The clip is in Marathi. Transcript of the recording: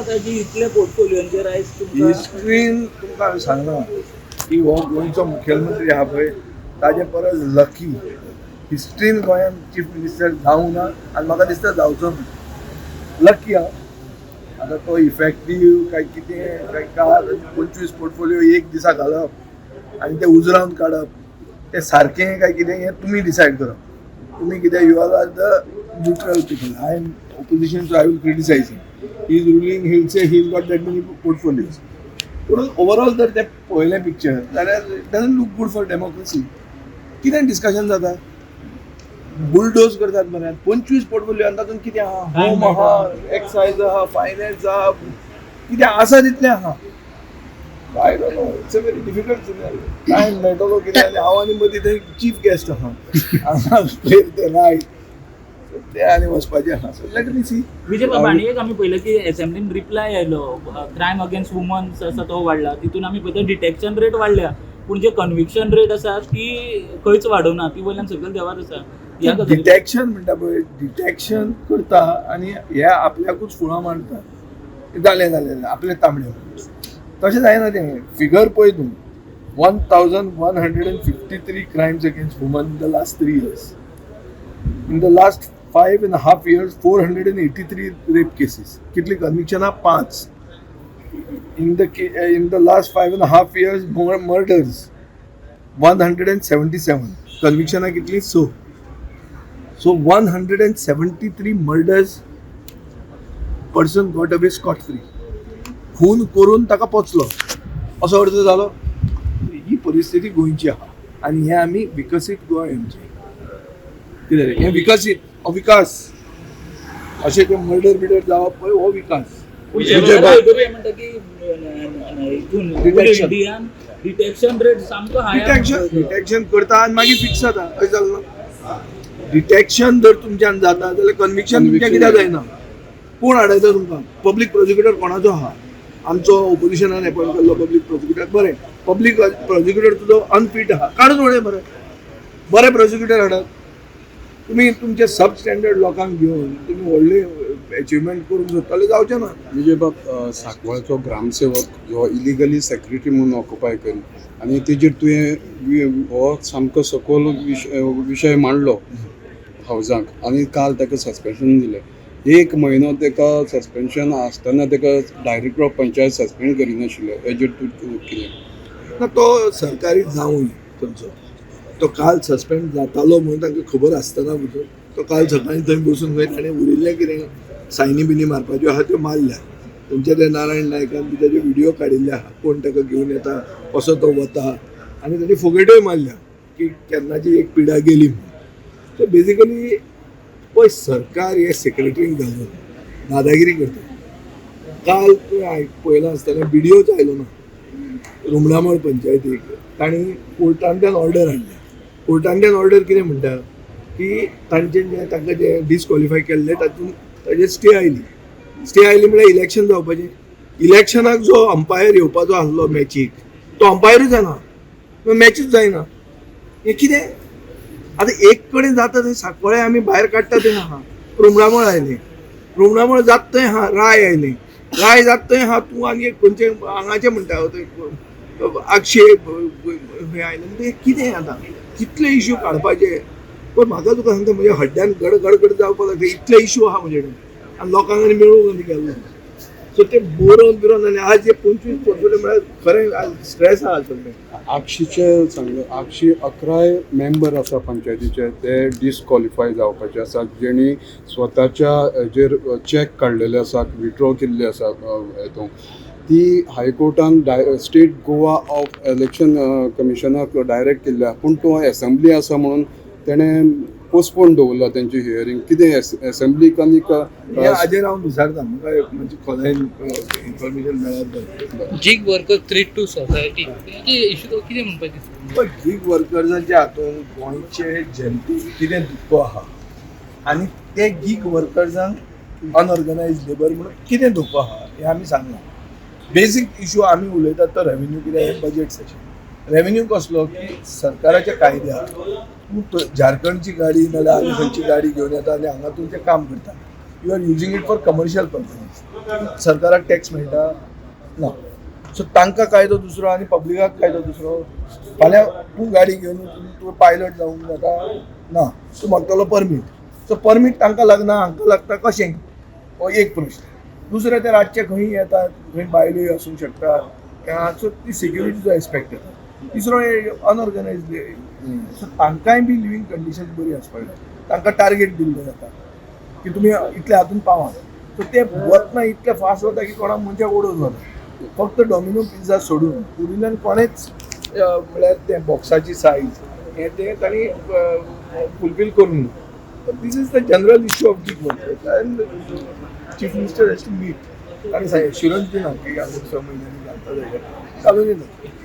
जाता की इतले पोर्टफोलिओंचेर आयज हिस्ट्रीन तुमकां हांवें सांगना की हो गोंयचो मुखेलमंत्री आहा पळय ताजे परस लकी हिस्ट्रीन गोंयान चीफ मिनिस्टर जावंक ना आनी म्हाका दिसता जावचो ना लकी हा आतां तो इफेक्टीव काय कितें काय कार पंचवीस पोर्टफोलिओ एक दिसा घालप आनी ते उजरावन काडप तें सारकें काय कितें हें तुमी डिसायड करप तुमी कितें you are the neutral people I am opposition so I will criticise he is ruling he'll say he got that many portfolios पूण ओवरऑल जर ते पळयलें पिक्चर जाल्यार it doesn't look good for democracy कितें डिस्कशन जाता बुलडोज करतात मरे पंचवीस पोर्टफोलिओ आनी तातूंत कितें आहा. होम आहा एक्सायज आहा फायनान्स आहा कितें आसा तितलें आहा काय no it's a very difficult scenario काय मेळटलो कितें आनी हांव आनी मदीं थंय चीफ गेस्ट आहा रायट ते आनी वचपाचें आहा so let me see Vijay Baba आणि एक आम्ही पळयलं की असेंब्लीन रिप्लाय आयलो क्रायम अगेन्स्ट वुमन्स आसा तो वाडला तितून आमी पळयता डिटेक्शन रेट वाडल्या पूण जे कन्विक्शन रेट आसा ती खंयच वाडोवना ती वयल्यान सकयल देवार आसा डिटेक्शन म्हणटा पळय डिटेक्शन करता आनी हे आपल्याकूच फुळां मांडटा जालें जालें आपले तांबडे तशें जायना तें फिगर पळय तूं one thousand one hundred and fifty three crimes against woman in the last three years in the last five and half years four hundred and eighty three rape cases कितले कमिशना पाच. In the K in the last five and half years murders one hundred and seventy seven कन्व्हिक्शना कितली? So. So one hundred and seventy three murders person got away scot free खून करून ताका पोचलो. असो अर्थ झालो? ही परिस्थिती गोंयची आहा. आणि हे आम्ही विकसित गोय आमचे कितें रे? हे विकसित. अविकास. अशें ते मर्डर बिर्डर जावप पळय हो विकास. डिटेक्शन रेट सामको हाय डिटेक्शन डिटेक्शन करता आनी मागीर फिक्स जाता अशें जालें ना. डिटेक्शन जर तुमच्यान जाता जाल्यार कन्विक्शन तुमच्या कित्याक जायना कोण हाडयता तुमकां? पब्लीक प्रोसिक्युटर कोणाचो आहा आमचो ओपोजिशनान एपॉयंट केल्लो पब्लीक प्रोसिक्युटर बरें. पब्लीक प्रोसिक्युटर तुजो अनफीट आहा काडून उडय बरें. बरे प्रोसिक्युटर हाडात तुमी तुमचे सब स्टँडर्ड लोकांक घेवन तुमी व्हडले अचिवमेंट करूंक सोदताले जावचें ना. विजय बाब सांकवाळचो ग्रामसेवक हो इलिगली सेक्रेटरी म्हणून ऑक्युपाय करी आनी तेजेर तुवें हो सामको सखोल विशय मांडलो हावजांक आनी काल ताका सस्पेन्शन दिलें. एक म्हयनो ताका सस्पेन्शन आसतना ताका डायरेक्टर ऑफ पंचायत सस्पेंड करिनाशिल्ले हेजेर तूं कितें ना तो सरकारी जावं थंयचो तो काल सस्पेंड जातालो म्हणून तांकां खबर आसतना भितर तो काल सकाळीं थंय बसून खंय ताणें उरिल्लें कितें सायनी बिनी मारपाच्यो आहा त्यो मारल्या. तुमचे ते नारायण नायकान बी ताजे व्हिडियो काडिल्ले आहा. कोण ताका घेवन येता कसो तो वता. आनी ताणी फुगेट्योय मारल्या की केन्नाची एक पिडा गेली म्हणून सो बेजिकली पळय सरकार हे सेक्रेटरीक घालून दादागिरी करता. काल तुवें आयक पळयलां आसतना व्हिडियोच आयलो ना. रुमडामळ पंचायतीक. तांणी कोर्टांतल्यान ऑर्डर हाडल्या. कोर्टांतल्यान ऑर्डर म्हणजे कितें म्हणटा की तांचे जे तांकां जे डिसक्वॉलिफाय केल्ले तातूंत ताजे स्टे आयली स्टे आयली म्हळ्यार इलेक्शन जावपाचें. इलेक्शनाक जो अंपायर येवपाचो आसलो मॅचीक तो अंपायरूच जायना. मॅचूच जायना. हें कितें? आतां एक कडेन जाता थंय साकवाळे आमी भायर काडटा थंय आहा रुमडामळ आयलें. रुमडामळ जात थंय आहा राय आयलें. राय जात थंय आहा तूं आनी खंयचें हांगाचें म्हणटा थंय आक्षेप हें आयलें. म्हणटा हें कितें आतां? कितले इश्यू काडपाचे पण म्हाका तुका सांगता म्हज्या हड्ड्यान गड गड गड जावपाक लागले इतले इश्यू आहा म्हजे कडेन आनी लोकांक आनी मेळूंक आनी गेल्लो सो ते बरोवन बिरोवन आनी आज जे पंचवीस पोर्टफोलिओ म्हळ्यार खरें आज स्ट्रेस आहा सगळें आगशीचे सांगले आगशी अकराय मेंबर आसा पंचायतीचे ते डिसक्वॉलिफाय जावपाचे आसात जेणी स्वताच्या हेजेर चॅक काडलेले आसात विड्रॉ केल्ले आसा हेतून ती हायकोर्टान the state Goa of election कमिशनाक direct केल्ल्या पूण तो एसेंब्ली आसा म्हणून तेणें पोस्टपोन दवरला तेंची हियरींग कितें एसेंब्लीक आनीक हे हाजेर हांव विचारता म्हाका म्हणजे खोलायन इन्फॉर्मेशन बरें gig worker threat to society issue कितें म्हणपाचें? पण गीग वर्कर्सांच्या हातून गोंयचे जनतेक कितें दुख्ख आहा आनी ते गीग वर्कर्सांक अनऑर्गनायज लेबर म्हणून कितें दुख्ख आहा हें आमी सांगला बेसीक इश्यू आमी उलयतात तो रेव्हेन्यू कितें बजेट सेशन रेव्हेन्यू कसलो? की सरकाराच्या कायद्या. तूं झारखंडची गाडी नाजाल्यार आनी खंयची गाडी घेवन येता आनी हांगा तूं तें काम करता you are using it for commercial purpose सरकाराक टॅक्स मेळटा ना सो तांकां कायदो दुसरो आनी पब्लिकाक कायदो दुसरो. फाल्यां तूं गाडी घेवन तूं पायलट जावंक जाता? ना तूं मागतलो परमीट सो परमीट तांकां लागना हांकां लागता कशें? हो एक प्रश्न. दुसरें ते रातचे खंय येतात खंय बायलोय आसूंक शकता सो ती सिक्युरिटीचो एस्पेक्ट येता तिसरो अनऑर्गनायज सो तांकांय बी लिवींग कंडिशन बरी आसपाक जाय तांकां टार्गेट दिल्लो जाता की तुमी इतले हातून पावात सो ते वतना इतले फास्ट वता की कोणाक मनशाक ओडून वता फक्त डॉमिनो पिझ्झा सोडून. उरिल्ल्यान कोणेच म्हळ्यार ते बॉक्साची सायज हे ते तांणी फुलफील करूंक ना this is the general issue of this world chief minister has to meet आणि एश्युरन्स दिना की या स महिन्याने घालता जाईल चालू नाही